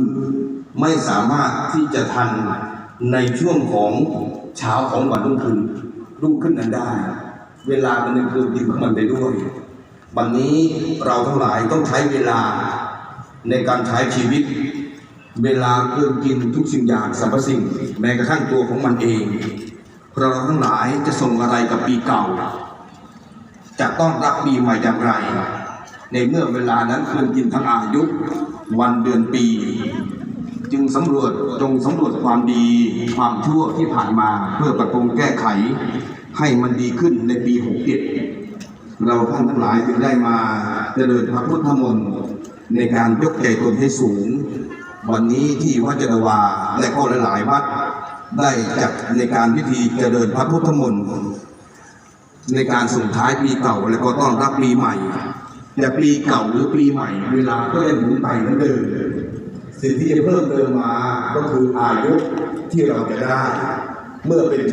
น ไม่สามารถที่จะทันในช่วงของเช้าของวันรุ่งขึ้นรุ่งขึ้นนั้นได้ เวลามันยังคือดินของมันไปด้วย วันนี้เราทั้งหลายต้องใช้เวลาในการใช้ชีวิต เวลาเกินกินทุกสิ่งอย่างสรรพสิ่ง แม้กระทั่งตัวของมันเอง เราทั้งหลายจะส่งอะไรกับปีเก่า จะต้องรับปีใหม่อย่างไร ในเมื่อเวลานั้นเกินกินทั้งอายุ วันเดือนปี จึงสำรวจจงสำรวจความดีความชั่วที่ผ่านมาเพื่อปรับปรุงแก้ไข ให้มันดีขึ้นในปี67เราท่านทั้งหลายจึงได้มาเจริญพระพุทธมนต์ในการยกใจตนให้สูง วันนี้ที่วัดเจรวาและก็หลายๆวัดได้จัดในการพิธีเจริญพระพุทธมนต์ในการส่งท้ายปีเก่าและก็ต้อนรับปีใหม่ แต่ปีเก่าหรือปีใหม่ เวลาก็ยังหมุนไปเหมือนเดิมสิ่งที่จะเพิ่มเติมมาก็คืออายุที่เราจะได้เมื่อเป็น